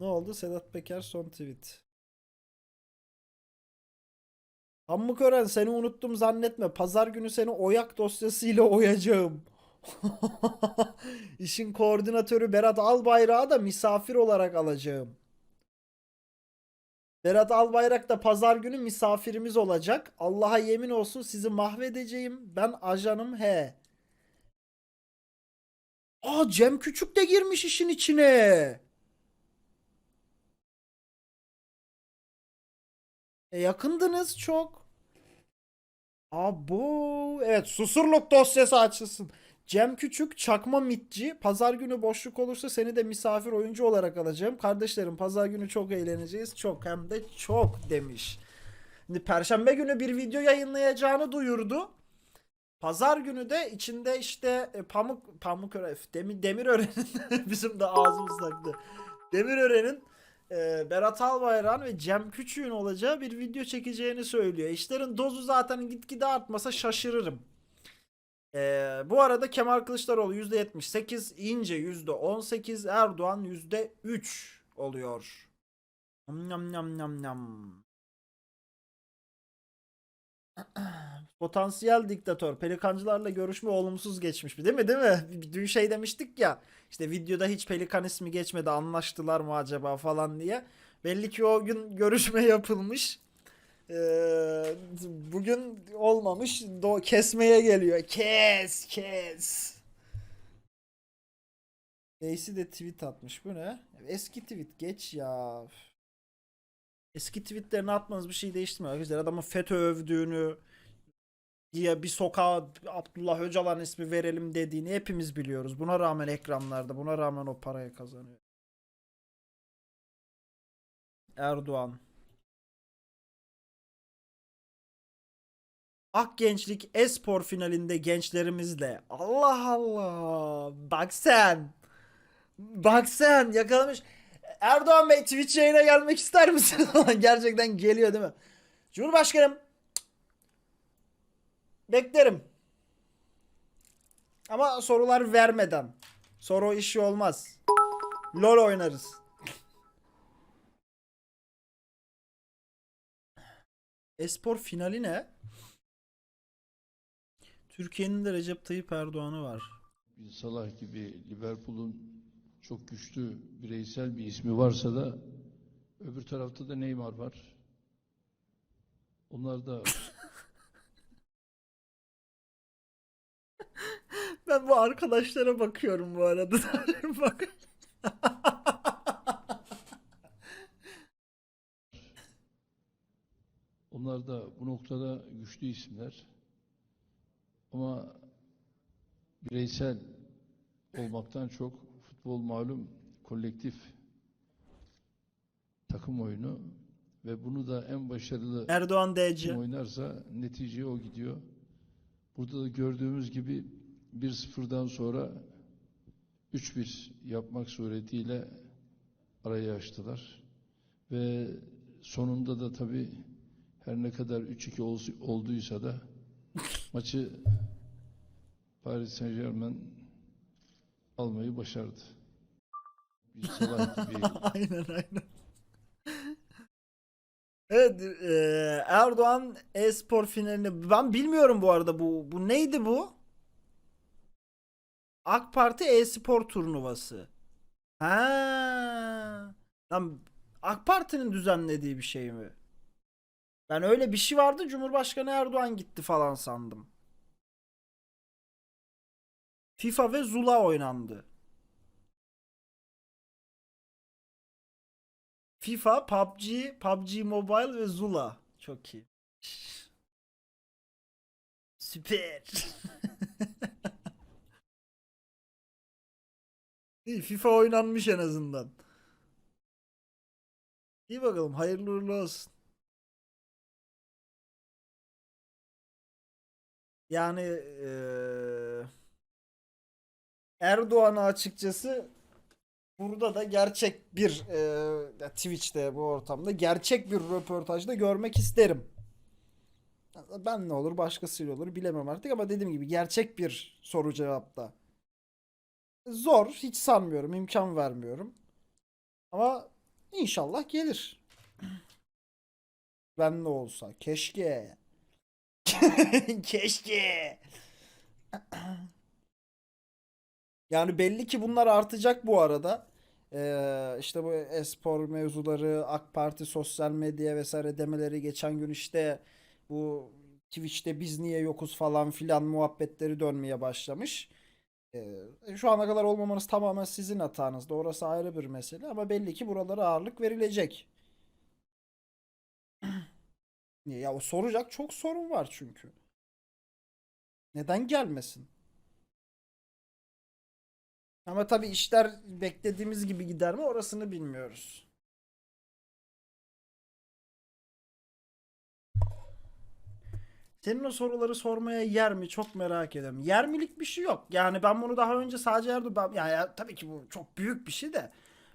Ne oldu? Sedat Peker son tweet. Hammuk Ören seni unuttum zannetme. Pazar günü seni oyak dosyasıyla oyacağım. İşin koordinatörü Berat Albayrak'ı da misafir olarak alacağım. Berat Albayrak da pazar günü misafirimiz olacak. Allah'a yemin olsun sizi mahvedeceğim. Ben ajanım he. Aa Cem Küçük de girmiş işin içine. E yakındınız çok. Abo. Evet susurluk dosyası açılsın. Cem Küçük çakma mitçi. Pazar günü boşluk olursa seni de misafir oyuncu olarak alacağım. Kardeşlerim pazar günü çok eğleneceğiz. Çok hem de çok demiş. Şimdi perşembe günü bir video yayınlayacağını duyurdu. Pazar günü de içinde işte e, pamuk pamuk öref demir Demirören'in bizim de ağzımız taktı. Demirören'in e, Berat Albayrak'ın ve Cem Küçük'ün olacağı bir video çekeceğini söylüyor. İşlerin dozu zaten gitgide artmasa şaşırırım. E, bu arada Kemal Kılıçdaroğlu %78, İnce %18, Erdoğan %3 oluyor. Nam nam nam nam nam. Potansiyel diktatör. Pelikancılarla görüşme olumsuz geçmiş. Değil mi? Değil mi? Dün şey demiştik ya. İşte videoda hiç pelikan ismi geçmedi. Anlaştılar mı acaba falan diye. Belli ki o gün görüşme yapılmış. Ee, bugün olmamış. Do kesmeye geliyor. Kes, kes. Neyse de tweet atmış. Bu ne? Eski tweet. Geç ya. Eski tweetlerini atmanız bir şey değiştirmiyor. Arkadaşlar adamın FETÖ övdüğünü diye bir sokağa Abdullah Öcalan ismi verelim dediğini hepimiz biliyoruz. Buna rağmen ekranlarda, buna rağmen o parayı kazanıyor. Erdoğan. Ak Gençlik Espor finalinde gençlerimizle. Allah Allah. Bak sen. Bak sen yakalamış. Erdoğan Bey Twitch yayına gelmek ister misin? Gerçekten geliyor değil mi? Cumhurbaşkanım. Beklerim. Ama sorular vermeden. Soru işi olmaz. LOL oynarız. Espor finali ne? Türkiye'nin de Recep Tayyip Erdoğan'ı var. Salah gibi Liverpool'un çok güçlü bireysel bir ismi varsa da öbür tarafta da Neymar var. Onlar da Ben bu arkadaşlara bakıyorum bu arada. Bak. onlar da bu noktada güçlü isimler. Ama bireysel olmaktan çok futbol malum kolektif takım oyunu ve bunu da en başarılı Erdoğan DC. Oynarsa neticeye o gidiyor. Burada da gördüğümüz gibi 1-0'dan sonra 3-1 yapmak suretiyle arayı açtılar. Ve sonunda da tabii her ne kadar 3-2 ol- olduysa da maçı Paris Saint Germain almayı başardı. Aynen aynen. Evet eee, Erdoğan e-spor finalini ben bilmiyorum bu arada bu bu neydi bu? AK Parti e-spor turnuvası. Ha. Lan AK Parti'nin düzenlediği bir şey mi? Ben öyle bir şey vardı Cumhurbaşkanı Erdoğan gitti falan sandım. FIFA ve Zula oynandı. FIFA, PUBG, PUBG Mobile ve Zula. Çok iyi. Süper. İyi FIFA oynanmış en azından. İyi bakalım hayırlı uğurlu olsun. Yani eee Erdoğan'ı açıkçası burada da gerçek bir e, Twitch'te bu ortamda gerçek bir röportajda görmek isterim. Ben ne olur başkasıyla olur bilemem artık ama dediğim gibi gerçek bir soru cevapta. Zor hiç sanmıyorum imkan vermiyorum. Ama İnşallah gelir. Ben de olsa. Keşke. Keşke. Yani belli ki bunlar artacak bu arada. Ee, işte bu espor mevzuları, AK Parti sosyal medya vesaire demeleri geçen gün işte bu Twitch'te biz niye yokuz falan filan muhabbetleri dönmeye başlamış. Ee, şu ana kadar olmamanız tamamen sizin hatanız. Orası ayrı bir mesele ama belli ki buralara ağırlık verilecek. Ya soracak çok sorun var çünkü. Neden gelmesin? Ama tabii işler beklediğimiz gibi gider mi orasını bilmiyoruz. Senin o soruları sormaya yer mi çok merak ediyorum. Yer milik bir şey yok. Yani ben bunu daha önce sadece Erdoğan yani ya tabii ki bu çok büyük bir şey de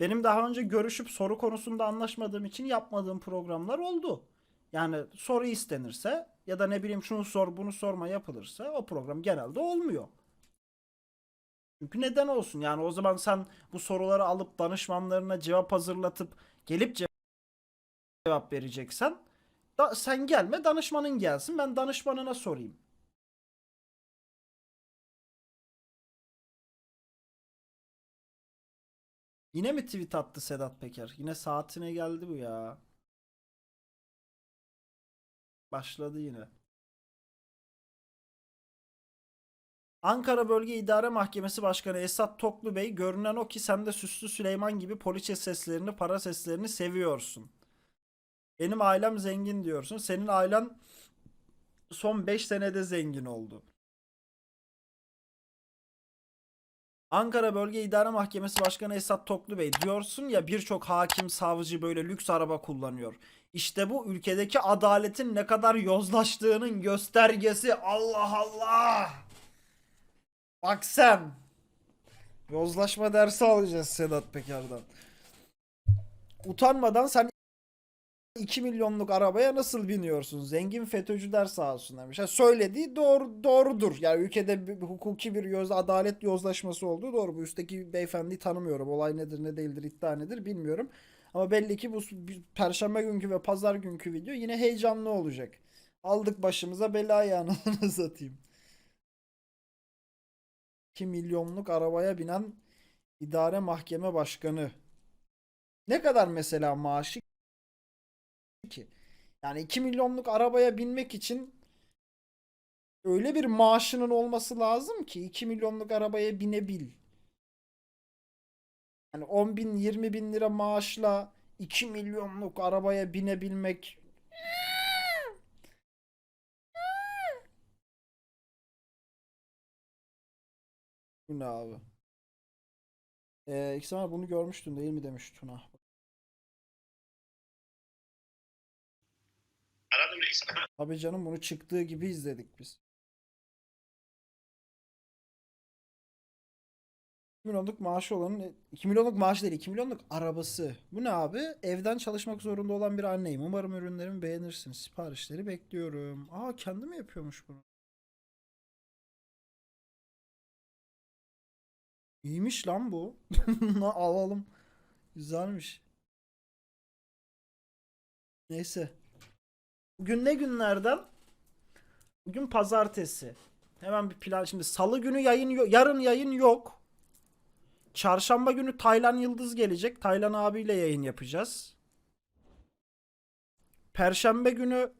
benim daha önce görüşüp soru konusunda anlaşmadığım için yapmadığım programlar oldu. Yani soru istenirse ya da ne bileyim şunu sor bunu sorma yapılırsa o program genelde olmuyor. Çünkü neden olsun? Yani o zaman sen bu soruları alıp danışmanlarına cevap hazırlatıp gelip ce- cevap vereceksen da sen gelme danışmanın gelsin ben danışmanına sorayım. Yine mi tweet attı Sedat Peker? Yine saatine geldi bu ya. Başladı yine. Ankara Bölge İdare Mahkemesi Başkanı Esat Toklu Bey görünen o ki sen de Süslü Süleyman gibi poliçe seslerini, para seslerini seviyorsun. Benim ailem zengin diyorsun. Senin ailen son 5 senede zengin oldu. Ankara Bölge İdare Mahkemesi Başkanı Esat Toklu Bey diyorsun ya birçok hakim, savcı böyle lüks araba kullanıyor. İşte bu ülkedeki adaletin ne kadar yozlaştığının göstergesi. Allah Allah. Bak sen. Yozlaşma dersi alacağız Sedat Peker'den. Utanmadan sen 2 milyonluk arabaya nasıl biniyorsun? Zengin FETÖ'cüler sağ olsun demiş. Ha, söylediği doğru, doğrudur. Yani ülkede bir, hukuki bir yoz, adalet yozlaşması olduğu doğru. Bu üstteki beyefendiyi tanımıyorum. Olay nedir ne değildir iddia nedir bilmiyorum. Ama belli ki bu perşembe günkü ve pazar günkü video yine heyecanlı olacak. Aldık başımıza belayı anasını satayım. 2 milyonluk arabaya binen idare mahkeme başkanı. Ne kadar mesela maaşı ki? Yani 2 milyonluk arabaya binmek için öyle bir maaşının olması lazım ki 2 milyonluk arabaya binebil. Yani 10 bin 20 bin lira maaşla 2 milyonluk arabaya binebilmek Bu ne abi? Ee, İkisi bunu görmüştün değil mi demiş Tuna. Aradım reis. Tabii canım bunu çıktığı gibi izledik biz. 2 milyonluk maaşı olanın 2 milyonluk maaş değil 2 milyonluk arabası. Bu ne abi? Evden çalışmak zorunda olan bir anneyim. Umarım ürünlerimi beğenirsiniz. Siparişleri bekliyorum. Aa kendi mi yapıyormuş bunu? İyiymiş lan bu. Alalım. Güzelmiş. Neyse. Bugün ne günlerden? Bugün pazartesi. Hemen bir plan. Şimdi salı günü yayın yok. Yarın yayın yok. Çarşamba günü Taylan Yıldız gelecek. Taylan abiyle yayın yapacağız. Perşembe günü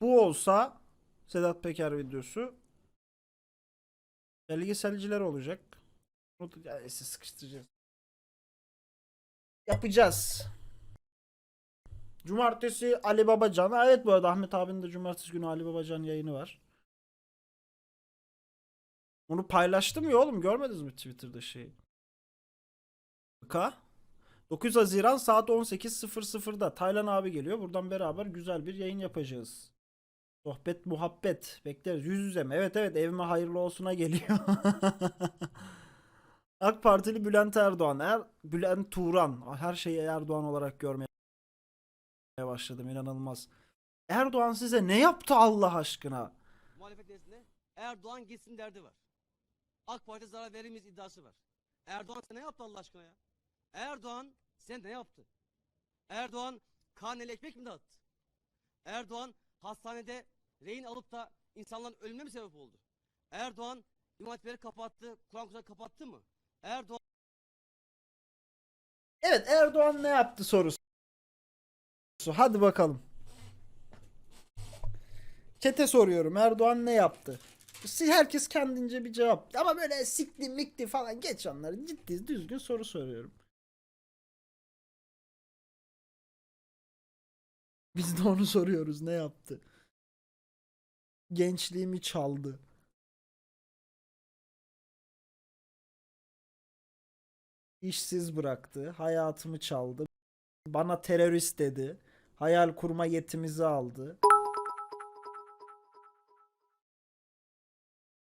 bu olsa Sedat Peker videosu belgeselciler olacak. Siz sıkıştıracağız. Yapacağız. Cumartesi Ali Babacan. Evet bu arada Ahmet abinin de cumartesi günü Ali Babacan yayını var. Onu paylaştım ya oğlum görmediniz mi Twitter'da şeyi? K. 9 Haziran saat 18.00'da Taylan abi geliyor. Buradan beraber güzel bir yayın yapacağız. Sohbet muhabbet bekleriz. Yüz yüze mi? Evet evet evime hayırlı olsuna geliyor. AK Partili Bülent Erdoğan. Er, Bülent Turan. Her şeyi Erdoğan olarak görmeye başladım. inanılmaz. Erdoğan size ne yaptı Allah aşkına? muhalefet nezdinde Erdoğan gitsin derdi var. AK Parti zarar veremeyiz iddiası var. Erdoğan size ne yaptı Allah aşkına ya? Erdoğan Sen ne yaptı? Erdoğan karneli ekmek mi dağıttı? Erdoğan hastanede rehin alıp da insanların ölümüne mi sebep oldu? Erdoğan İmam kapattı, Kur'an kursları kapattı mı? Erdoğan Evet Erdoğan ne yaptı sorusu. Hadi bakalım. Çete soruyorum. Erdoğan ne yaptı? Herkes kendince bir cevap. Ama böyle sikti mikti falan geç onları. Ciddi düzgün soru soruyorum. Biz de onu soruyoruz. Ne yaptı? Gençliğimi çaldı. İşsiz bıraktı. Hayatımı çaldı. Bana terörist dedi. Hayal kurma yetimizi aldı.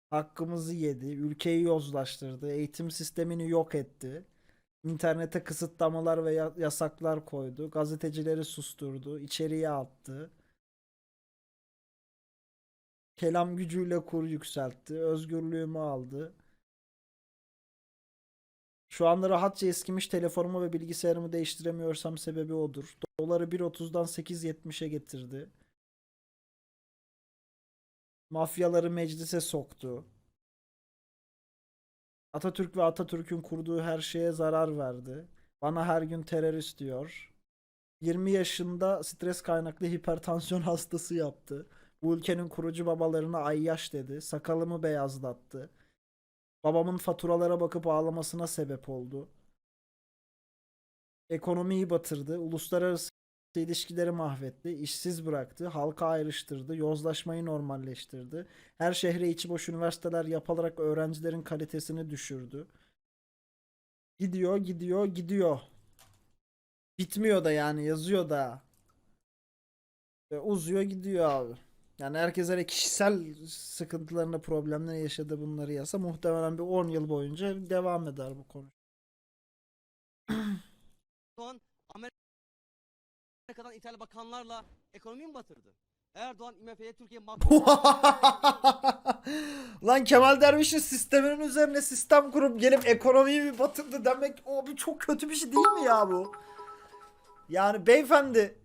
Hakkımızı yedi. Ülkeyi yozlaştırdı. Eğitim sistemini yok etti. İnternete kısıtlamalar ve ya- yasaklar koydu. Gazetecileri susturdu. içeriye attı. Kelam gücüyle kur yükseltti. Özgürlüğümü aldı. Şu anda rahatça eskimiş telefonumu ve bilgisayarımı değiştiremiyorsam sebebi odur. Doları 1.30'dan 8.70'e getirdi. Mafyaları meclise soktu. Atatürk ve Atatürk'ün kurduğu her şeye zarar verdi. Bana her gün terörist diyor. 20 yaşında stres kaynaklı hipertansiyon hastası yaptı. Bu ülkenin kurucu babalarına ayyaş dedi. Sakalımı beyazlattı. Babamın faturalara bakıp ağlamasına sebep oldu. Ekonomiyi batırdı, uluslararası ilişkileri mahvetti, işsiz bıraktı, halka ayrıştırdı, yozlaşmayı normalleştirdi. Her şehre içi boş üniversiteler yapılarak öğrencilerin kalitesini düşürdü. Gidiyor, gidiyor, gidiyor. Bitmiyor da yani yazıyor da. Ve uzuyor gidiyor abi. Yani herkes hele kişisel sıkıntılarını, problemlerini yaşadı bunları yasa muhtemelen bir 10 yıl boyunca devam eder bu konu. Amerika'dan İtalya bakanlarla ekonomiyi mi batırdı? Erdoğan IMF'ye Türkiye Lan Kemal Derviş'in sisteminin üzerine sistem kurup gelip ekonomiyi bir batırdı demek o bir çok kötü bir şey değil mi ya bu? Yani beyefendi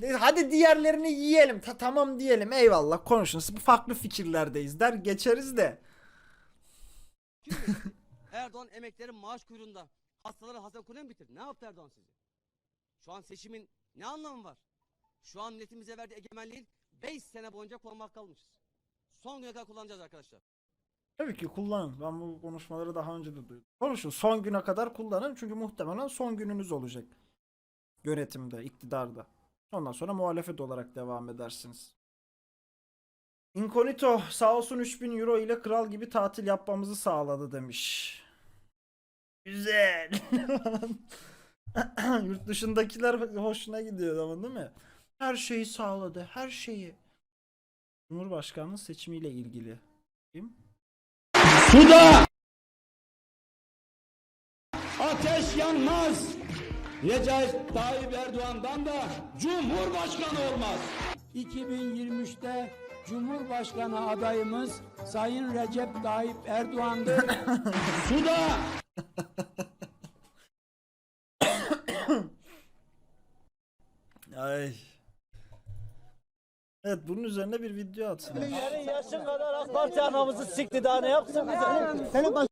neyse, hadi diğerlerini yiyelim. Ta- tamam diyelim eyvallah konuşun. Siz farklı fikirlerdeyiz der geçeriz de. Erdoğan emeklerin maaş kuyruğunda hastaları hastane kurulu mu bitirdi? Ne yaptı Erdoğan size? Şu an seçimin ne anlamı var? Şu an milletimize verdiği egemenliğin 5 sene boyunca kullanmak kalmışız. Son güne kadar kullanacağız arkadaşlar. Tabii ki kullanın. Ben bu konuşmaları daha önce de duydum. Konuşun. Son güne kadar kullanın. Çünkü muhtemelen son gününüz olacak. Yönetimde, iktidarda. Ondan sonra muhalefet olarak devam edersiniz. Incognito sağ olsun 3000 euro ile kral gibi tatil yapmamızı sağladı demiş. Güzel. Yurt dışındakiler hoşuna gidiyor ama değil mi? Her şeyi sağladı. Her şeyi. Cumhurbaşkanlığı seçimiyle ilgili. Kim? Suda ateş yanmaz. Recep Tayyip Erdoğan'dan da Cumhurbaşkanı olmaz. 2023'te Cumhurbaşkanı adayımız Sayın Recep Tayyip Erdoğan'dır. Suda Ay. Evet bunun üzerine bir video atsın. Senin yaşın kadar AK Parti anamızı sikti daha ne yapsın bize? Senin baş...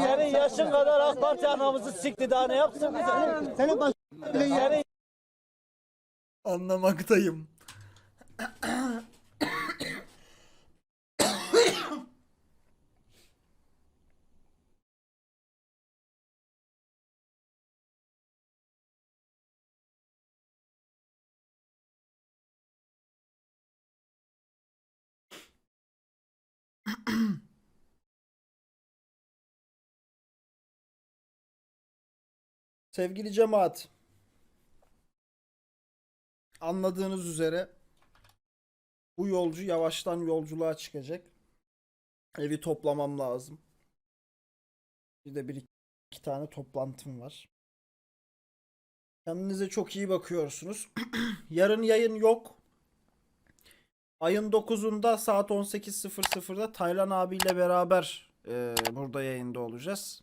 Senin yaşın kadar AK Parti anamızı sikti daha ne yapsın bize? Senin baş... Senin Anlamaktayım. Sevgili cemaat. Anladığınız üzere bu yolcu yavaştan yolculuğa çıkacak. Evi toplamam lazım. Bir de bir iki tane toplantım var. Kendinize çok iyi bakıyorsunuz. Yarın yayın yok. Ayın 9'unda saat 18.00'da Taylan abiyle beraber e, burada yayında olacağız.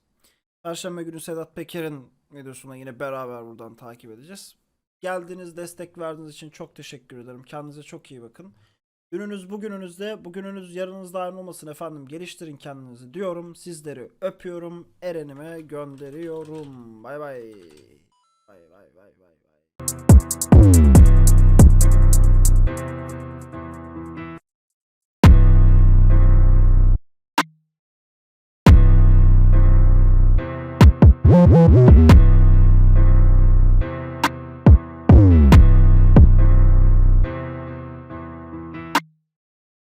Perşembe günü Sedat Peker'in videosuna yine beraber buradan takip edeceğiz. Geldiğiniz, destek verdiğiniz için çok teşekkür ederim. Kendinize çok iyi bakın. Gününüz bugününüzde, bugününüz yarınızda aynı olmasın efendim. Geliştirin kendinizi diyorum. Sizleri öpüyorum. Eren'ime gönderiyorum. Bay bay. Bay bay bay bay bay.